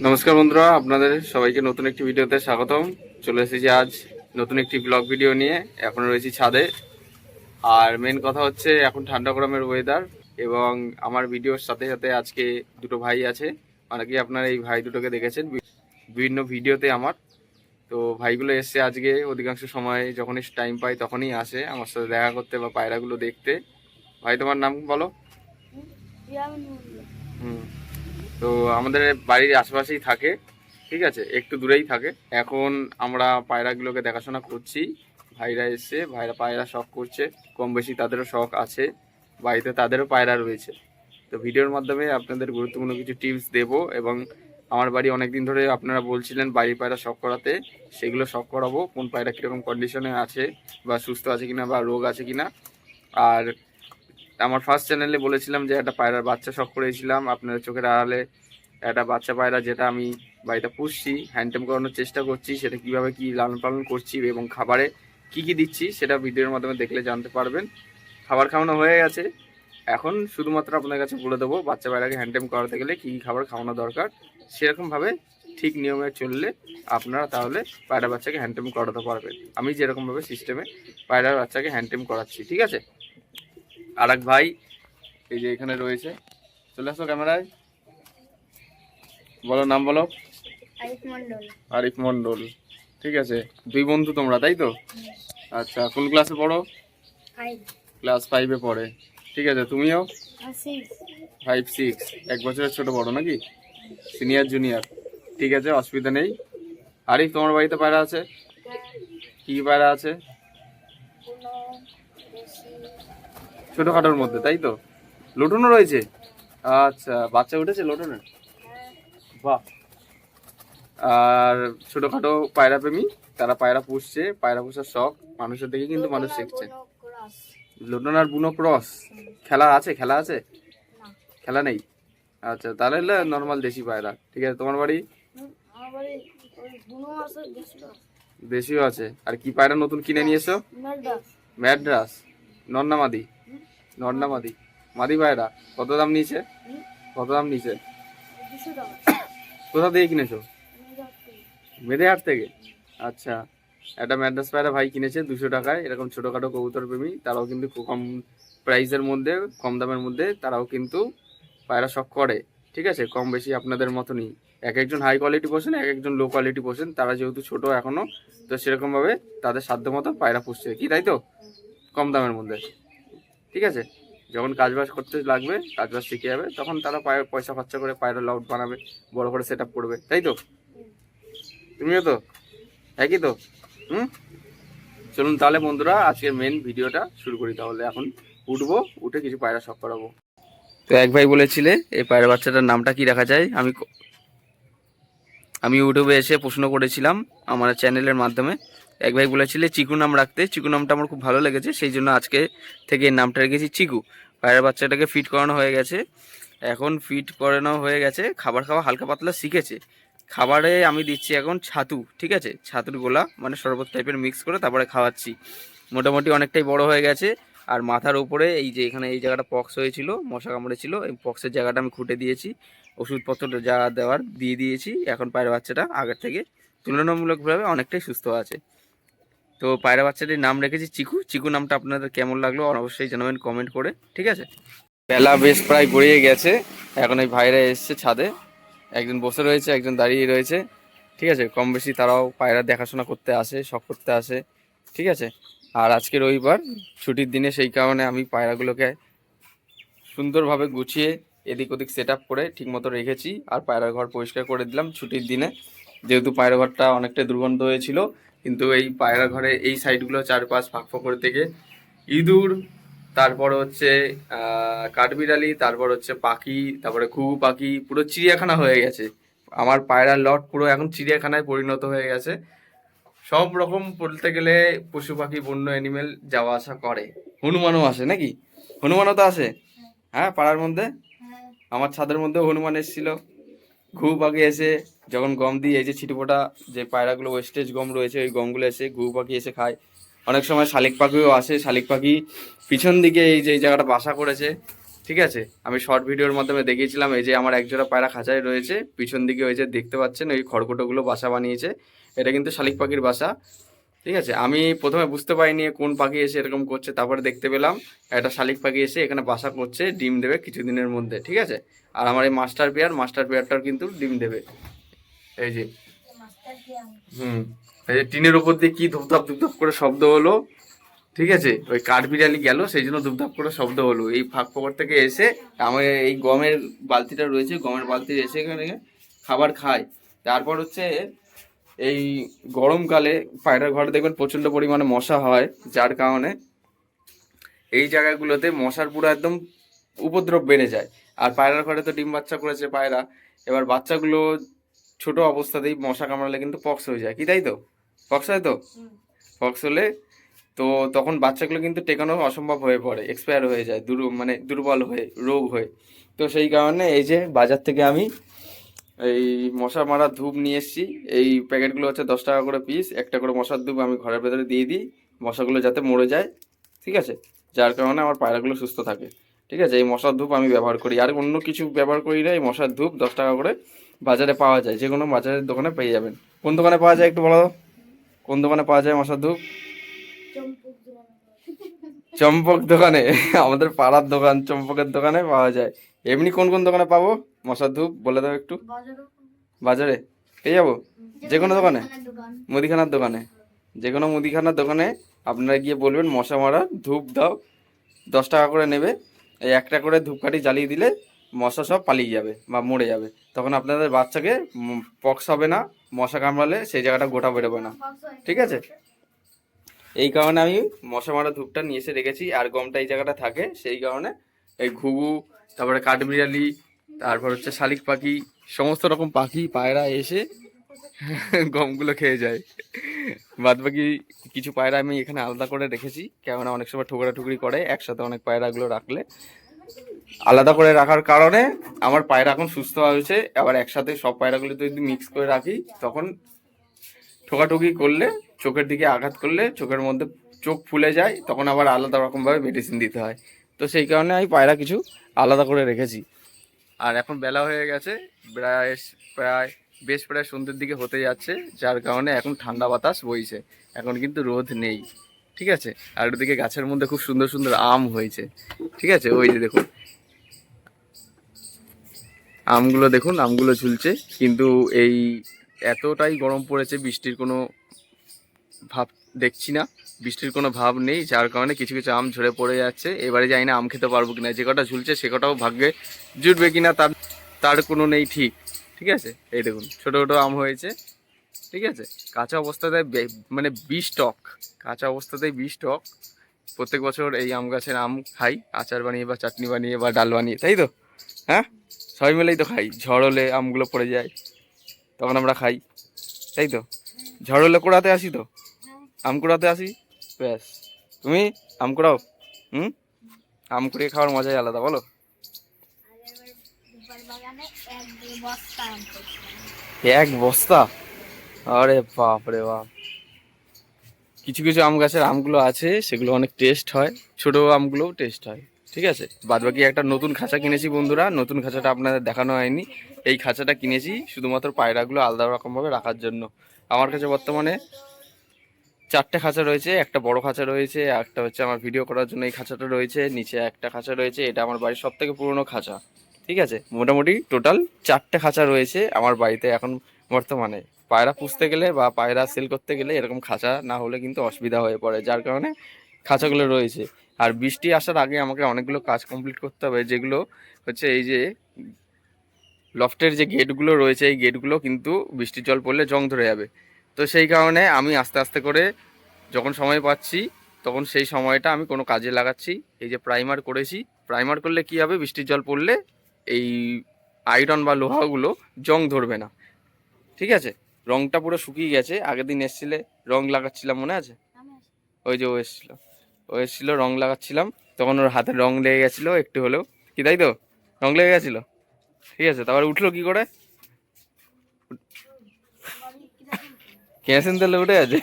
নমস্কার বন্ধুরা আপনাদের সবাইকে নতুন একটি ভিডিওতে স্বাগতম। চলে এসেছি আজ নতুন একটি ব্লগ ভিডিও নিয়ে। এখন রয়েছি ছাদে। আর মেন কথা হচ্ছে এখন ঠান্ডা গরমের ওয়েদার এবং আমার ভিডিওর সাথে সাথে আজকে দুটো ভাই আছে। অনেকেই আপনারা এই ভাই দুটোকে দেখেছেন বিভিন্ন ভিডিওতে আমার। তো ভাইগুলো এসছে আজকে অধিকাংশ সময় যখনই টাইম পাই তখনই আসে আমার সাথে দেখা করতে বা পায়রাগুলো দেখতে। ভাই তোমার নাম বলো? হুম। তো আমাদের বাড়ির আশেপাশেই থাকে, ঠিক আছে? একটু দূরেই থাকে। এখন আমরা পায়রাগুলোকে দেখাশোনা করছি। ভাইরা এসছে, ভাইরা পায়রা শখ করছে। কম বেশি তাদেরও শখ আছে। বাড়িতে তাদেরও পায়রা রয়েছে। তো ভিডিওর মাধ্যমে আপনাদের গুরুত্বপূর্ণ কিছু টিপস দেব এবং আমার বাড়ি অনেক দিন ধরে আপনারা বলছিলেন বাড়ির পায়রা শখ করাতে। সেগুলো শখ করাবো, কোন পায়রা কীরকম কন্ডিশনে আছে বা সুস্থ আছে কিনা বা রোগ আছে কিনা। আর আমার ফার্স্ট চ্যানেলে বলেছিলাম যে একটা পায়রার বাচ্চা শখ করেছিলাম। আপনাদের চোখের আড়ালে একটা বাচ্চা পায়রা যেটা আমি বাড়িতে পুষছি হ্যান্ডটেম করানোর চেষ্টা করছি, সেটা কীভাবে কি লালন পালন করছি এবং খাবারে কি কি দিচ্ছি সেটা ভিডিওর মাধ্যমে দেখলে জানতে পারবেন। খাবার খাওয়ানো হয়ে গেছে। এখন শুধুমাত্র আপনার কাছে বলে দেবো, বাচ্চা পায়রাকে হ্যান্ডটেম করাতে গেলে কী কী খাবার খাওয়ানো দরকার, সেরকমভাবে ঠিক নিয়মে চললে আপনারা তাহলে পায়রা বাচ্চাকে হ্যান্ডটেম করাতে পারবেন। আমি যেরকমভাবে সিস্টেমে পায়রার বাচ্চাকে হ্যান্ডটেম করাচ্ছি, ঠিক আছে? আর এক ভাই এই যে এখানে রয়েছে। চলে আসো ক্যামেরায়। বলো নাম বলো। আরিফ মন্ডল ঠিক আছে দুই বন্ধু তোমরা তাই তো? আচ্ছা কোন ক্লাসে পড়ো? ক্লাস ফাইভে পড়ে। ঠিক আছে তুমিও? ফাইভ সিক্স এক বছরের ছোট বড় নাকি? সিনিয়র জুনিয়র ঠিক আছে অসুবিধা নেই। আরিফ তোমার বাড়িতে পায়রা আছে? কি কি পায়রা আছে কোনো বেশি ছোটখাটোর মধ্যে তাই তো? লুটনও রয়েছে? আচ্ছা বাচ্চা উঠেছে লুটনের? বাহ। আর ছোটখাটো পায়রা প্রেমী তারা পায়রা পুষছে পায়রা পোষার শখ মানুষের দেখে কিন্তু মানুষ শিখছে। লুটন আর বুনো ক্রস। খেলা আছে খেলা আছে? খেলা নেই? আচ্ছা তাহলে নর্মাল দেশি পায়রা। ঠিক আছে তোমার বাড়ি? দেশিও আছে। আর কি পায়রা নতুন কিনে নিয়ে এসো? ম্যাড্রাস। নন্না মাদি নন্না মাদি। মাদি পায়রা কত দাম নিয়েছে? কত দাম নিয়েছে? কোথা দিয়ে কিনেছো? যাচ্ছি। মেদেহাট থেকে। আচ্ছা একটা ম্যাড্রাস পায়রা ভাই কিনেছে দুশো টাকায় এরকম ছোটোখাটো কবুতর প্রেমী তারাও কিন্তু খুব কম প্রাইসের মধ্যে কম দামের মধ্যে তারাও কিন্তু পায়রা শখ করে ঠিক আছে? কম বেশি আপনাদের মতনই। এক একজন হাই কোয়ালিটি পোষেন এক একজন লো কোয়ালিটি পোষেন তারা যেহেতু ছোট এখনও তো সেরকমভাবে তাদের সাধ্য মতো পায়রা পুষছে। কি তাই তো? কম দামের মধ্যে। ঠিক আছে? যখন কাজবাজ করতে লাগবে, কাজবাজ শিখে যাবে, তখন তারা পায়- পয়সা খরচা করে পায়রা লাউড বানাবে, বড় করে সেট আপ করবে। তাই তো? তুমিও তো? একই তো? হুম? চলুন তাহলে বন্ধুরা, আজকের মেন ভিডিওটা শুরু করি তাহলে। এখন উঠবো, উঠে কিছু পায়রা শখ করাবো। তো এক ভাই বলেছিলে, এই পায়রা বাচ্চাটার নামটা কি রাখা যায়? আমি আমি ইউটিউবে এসে প্রশ্ন করেছিলাম আমার চ্যানেলের মাধ্যমে। এক ভাই বলেছিলে, চিকু নাম রাখতে। চিকু নামটা আমার খুব ভালো লেগেছে, সেই জন্য আজকে থেকে নামটা রেখেছি চিকু। পায়রা বাচ্চাটাকে ফিট করানো হয়ে গেছে। এখন ফিট করানো হয়ে গেছে, খাবার খাওয়া হালকা পাতলা শিখেছে। খাবারে আমি দিচ্ছি এখন ছাতু, ঠিক আছে? ছাতুর গোলা মানে শরবত টাইপের মিক্স করে তারপরে খাওয়াচ্ছি। মোটামুটি অনেকটাই বড় হয়ে গেছে। আর মাথার উপরে এই যে এখানে এই জায়গাটা পক্স হয়েছিল, মশা কামড়েছিল, এই পক্সের জায়গাটা আমি খুঁটে দিয়েছি। ওষুধপত্র যা দেওয়ার দিয়ে দিয়েছি এখন পায়রা বাচ্চাটা আগের থেকে তুলনামূলকভাবে অনেকটাই সুস্থ আছে। তো পায়রা বাচ্চাটির নাম রেখেছি চিকু। চিকু নামটা আপনাদের কেমন লাগল অবশ্যই জানাবেন কমেন্ট করে, ঠিক আছে? বেলা বেশ প্রায় গড়িয়ে গেছে, এখন এই ভাইরা এসছে ছাদে। একজন বসে রয়েছে, একজন দাঁড়িয়ে রয়েছে, ঠিক আছে? কম বেশি তারাও পায়রা দেখাশোনা করতে আসে, শখ করতে আসে, ঠিক আছে? আর আজকে রবিবার, ছুটির দিনে সেই কারণে আমি পায়রাগুলোকে সুন্দরভাবে গুছিয়ে এদিক ওদিক সেট করে ঠিকমতো রেখেছি আর পায়রা ঘর পরিষ্কার করে দিলাম ছুটির দিনে। যেহেতু পায়রা ঘরটা অনেকটা দুর্গন্ধ হয়েছিল, কিন্তু এই পায়রা ঘরে এই সাইডগুলো চারপাশ ফাঁক ফাঁক করে থেকে ইঁদুর, তারপর হচ্ছে কাঠবিড়ালি, তারপর হচ্ছে পাখি, তারপরে ঘুঘু পাখি, পুরো চিড়িয়াখানা হয়ে গেছে। আমার পায়রার লট পুরো এখন চিড়িয়াখানায় পরিণত হয়ে গেছে। সব রকম বলতে গেলে পশু পাখি, বন্য অ্যানিমেল যাওয়া আসা করে। হনুমানও আসে নাকি? হনুমানও তো আসে? হ্যাঁ পাড়ার মধ্যে? আমার ছাদের মধ্যেও হনুমান এসেছিল। ঘুঘু পাখি এসে যখন গম দিই এই যে ছিটফোটা যে পায়রাগুলো ওয়েস্টেজ গম রয়েছে, ওই গমগুলো এসে ঘুঘু পাখি এসে খায়। অনেক সময় শালিক পাখিও আসে, শালিক পাখি পিছন দিকে এই যে এই জায়গাটা বাসা করেছে, ঠিক আছে? আমি শর্ট ভিডিওর মাধ্যমে দেখিয়েছিলাম, এই যে আমার একজোড়া পায়রা খাঁচায় রয়েছে, পিছন দিকে ওই যে দেখতে পাচ্ছেন, ওই খড়কুটোগুলো বাসা বানিয়েছে। এটা কিন্তু শালিক পাখির বাসা। ঠিক আছে? আমি প্রথমে বুঝতে পারিনি কোন পাখি এসে এরকম করছে, তারপরে দেখতে পেলাম একটা শালিক পাখি এসে এখানে বাসা করছে, ডিম দেবে কিছুদিনের মধ্যে, ঠিক আছে? আর আমার এই মাস্টার পেয়ার, মাস্টার পেয়ারটাও কিন্তু ডিম দেবে। এই যে, হুম, এই যে টিনের উপর দিয়ে কি ধুপধাপ ধুপধাপ করে শব্দ হলো, ঠিক আছে? ওই কাঠবিড়ালি গেল, সেই জন্য ধুপধাপ করে শব্দ হলো। এই ফাঁক ফকর থেকে এসে আমার এই গমের বালতিটা রয়েছে, গমের বালতি এসে এখানে খাবার খায়। তারপর হচ্ছে এই গরমকালে পায়রার ঘরে দেখবেন প্রচণ্ড পরিমাণে মশা হয় যার কারণে এই জায়গাগুলোতে মশার পুরো একদম উপদ্রব বেড়ে যায়। আর পায়রার ঘরে তো ডিম বাচ্চা করেছে পায়রা এবার বাচ্চাগুলো ছোট অবস্থাতেই মশা কামড়ালে কিন্তু পক্স হয়ে যায়। কি তাই তো? পক্স হয় তো? পক্স হলে তো তখন বাচ্চাগুলো কিন্তু টেকানো অসম্ভব হয়ে পড়ে এক্সপায়ার হয়ে যায় দুর মানে দুর্বল হয়ে রোগ হয়ে। তো সেই কারণে এই যে বাজার থেকে আমি এই মশা মারা ধূপ নিয়ে এসেছি। এই প্যাকেটগুলো হচ্ছে দশ টাকা করে পিস একটা করে মশার ধূপ আমি ঘরের ভেতরে দিয়ে দিই মশাগুলো যাতে মরে যায় ঠিক আছে? যার কারণে আমার পায়রাগুলো সুস্থ থাকে ঠিক আছে? এই মশার ধূপ আমি ব্যবহার করি। আর অন্য কিছু ব্যবহার করি না এই মশার ধূপ দশ টাকা করে বাজারে পাওয়া যায়। যে কোনো বাজারের দোকানে পেয়ে যাবেন। কোন দোকানে পাওয়া যায় একটু বলো? কোন দোকানে পাওয়া যায় মশার ধূপ? চম্পক দোকানে। আমাদের পাড়ার দোকান চম্পকের দোকানে পাওয়া যায়। এমনি কোন কোন দোকানে পাবো? মশার ধূপ বলে দাও একটু। বাজারে? পেয়ে যাব? যে কোনো দোকানে? মুদিখানার দোকানে। যে কোনো মুদিখানার দোকানে আপনারা গিয়ে বলবেন মশা মারা ধূপ দাও দশ টাকা করে নেবে। এই একটা করে ধূপকাঠি জ্বালিয়ে দিলে মশা সব পালিয়ে যাবে বা মরে যাবে। তখন আপনাদের বাচ্চাকে পক্স হবে না মশা কামড়ালে সেই জায়গাটা গোটা বেরোবে না। ঠিক আছে? এই কারণে আমি মশা মারা ধূপটা নিয়ে এসে রেখেছি আর গমটা এই জায়গাটা থাকে সেই কারণে এই ঘুঘু, তারপরে কাঠবিড়ালি, তারপর হচ্ছে শালিক পাখি, সমস্ত রকম পাখি, পায়রা এসে গমগুলো খেয়ে যায়। বাদ বাকি কিছু পায়রা আমি এখানে আলাদা করে রেখেছি, কেননা অনেক সময় ঠোকরা ঠুকরি করে, একসাথে অনেক পায়রাগুলো রাখলে। আলাদা করে রাখার কারণে আমার পায়রা এখন সুস্থ হয়েছে, আবার একসাথে সব পায়রাগুলো যদি মিক্স করে রাখি, তখন ঠোকাঠুকি করলে, চোখের দিকে আঘাত করলে, চোখের মধ্যে চোখ ফুলে যায়, তখন আবার আলাদা রকমভাবে মেডিসিন দিতে হয়। তো সেই কারণে আমি পায়রা কিছু আলাদা করে রেখেছি। আর এখন বেলা হয়ে গেছে, প্রায় প্রায় বেশ প্রায় সন্ধ্যের দিকে হতে যাচ্ছে, যার কারণে এখন ঠান্ডা বাতাস বইছে। এখন কিন্তু রোদ নেই, ঠিক আছে? আর ওদিকে গাছের মধ্যে খুব সুন্দর সুন্দর আম হয়েছে, ঠিক আছে? ওই যে দেখুন। আমগুলো দেখুন, আমগুলো ঝুলছে, কিন্তু এই এতটাই গরম পড়েছে, বৃষ্টির কোনো ভাব দেখছি না। বৃষ্টির কোনো ভাব নেই, যার কারণে কিছু কিছু আম ঝরে পড়ে যাচ্ছে। এবারে যাই না আম খেতে পারব কিনা, যে কটা ঝুলছে সে কটাও ভাগ্যে জুটবে কিনা, তার তার কোনো নেই ঠিক। ঠিক আছে? এই দেখুন, ছোটো ছোটো আম হয়েছে। ঠিক আছে? কাঁচা অবস্থাতে মানে বিষ টক। কাঁচা অবস্থাতেই বিষ টক। প্রত্যেক বছর এই আম গাছের আম খাই, আচার বানিয়ে বা চাটনি বানিয়ে বা ডাল বানিয়ে, তাই তো? হ্যাঁ? সবাই মিলেই তো খাই। ঝড় হলে আমগুলো পড়ে যায়, তখন আমরা খাই, তাই তো? ঝড় হলে কুড়াতে আসি তো? আম কুড়াতে আসি? ব্যাস। তুমি আম কুড়াও? হুম? আম কুড়িয়ে খাওয়ার মজাই আলাদা, বলো। এক বস্তা? আরে বাপ রে বাপ। কিছু কিছু আম গাছের আমগুলো আছে, সেগুলো অনেক টেস্ট হয়। ছোট আমগুলোও টেস্ট হয়, ঠিক আছে? বাদ বাকি একটা নতুন খাঁচা কিনেছি বন্ধুরা, নতুন খাঁচাটা আপনাদের দেখানো হয়নি। এই খাঁচাটা কিনেছি শুধুমাত্র পায়রাগুলো আলাদা রকমভাবে রাখার জন্য। আমার কাছে বর্তমানে চারটে খাঁচা রয়েছে, একটা বড় খাঁচা রয়েছে, একটা হচ্ছে আমার ভিডিও করার জন্য এই খাঁচাটা রয়েছে, নিচে একটা খাঁচা রয়েছে, এটা আমার বাড়ির সব থেকে পুরনো খাঁচা, ঠিক আছে? মোটামুটি টোটাল চারটে খাঁচা রয়েছে আমার বাড়িতে এখন বর্তমানে। পায়রা পুষতে গেলে বা পায়রা সেল করতে গেলে এরকম খাঁচা না হলে কিন্তু অসুবিধা হয়ে পড়ে, যার কারণে খাঁচাগুলো রয়েছে। আর বৃষ্টি আসার আগে আমাকে অনেকগুলো কাজ কমপ্লিট করতে হবে, যেগুলো হচ্ছে এই যে লফটের যে গেটগুলো রয়েছে, এই গেটগুলো কিন্তু বৃষ্টির জল পড়লে জং ধরে যাবে। তো সেই কারণে আমি আস্তে আস্তে করে যখন সময় পাচ্ছি তখন সেই সময়টা আমি কোনো কাজে লাগাচ্ছি। এই যে প্রাইমার করেছি প্রাইমার করলে কি হবে? বৃষ্টির জল পড়লে এই আয়রন বা লোহাগুলো জং ধরবে না। ঠিক আছে? রংটা পুরো শুকিয়ে গেছে। আগের দিন এসছিলে রং লাগাচ্ছিলাম মনে আছে? ওই যে ও এসছিল। ও এসছিল রং লাগাচ্ছিলাম। তখন ওর হাতে রং লেগে গেছিল একটু হলেও। কি তাই তো? রং লেগে গেছিল? ঠিক আছে তারপরে উঠল কি করে বাড়ি কীরকম? কেরোসিন তেলে উঠে আছে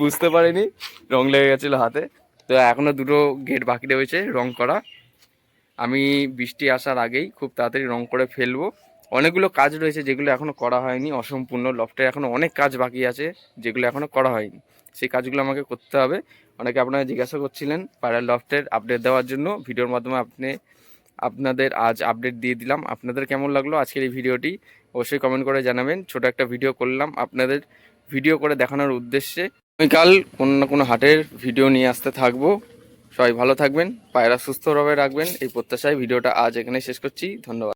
বুঝতে পারিনি, রং লেগে গেছিল হাতে। তো এখনও দুটো গেট বাকি রয়েছে রং করা। আমি বৃষ্টি আসার আগেই খুব তাড়াতাড়ি রং করে ফেলব। অনেকগুলো কাজ রয়েছে যেগুলো এখনও করা হয়নি, অসম্পূর্ণ। লফটের এখনও অনেক কাজ বাকি আছে যেগুলো এখনও করা হয়নি। সেই কাজগুলো আমাকে করতে হবে। অনেকে আপনারা জিজ্ঞাসা করছিলেন পায়রা লফটের আপডেট দেওয়ার জন্য। ভিডিওর মাধ্যমে আপনি আপনাদের আজ আপডেট দিয়ে দিলাম। আপনাদের কেমন লাগল আজকের এই ভিডিওটি? অবশ্যই কমেন্ট করে জানাবেন। ছোট একটা ভিডিও করলাম আপনাদের ভিডিও করে দেখানোর উদ্দেশ্যে। আমি কাল কোনো না কোনো হাটের ভিডিও নিয়ে আসতে থাকব। সবাই ভালো থাকবেন, পায়রা সুস্থভাবে রাখবেন। এই প্রত্যাশায় ভিডিওটা আজ এখানে শেষ করছি। ধন্যবাদ।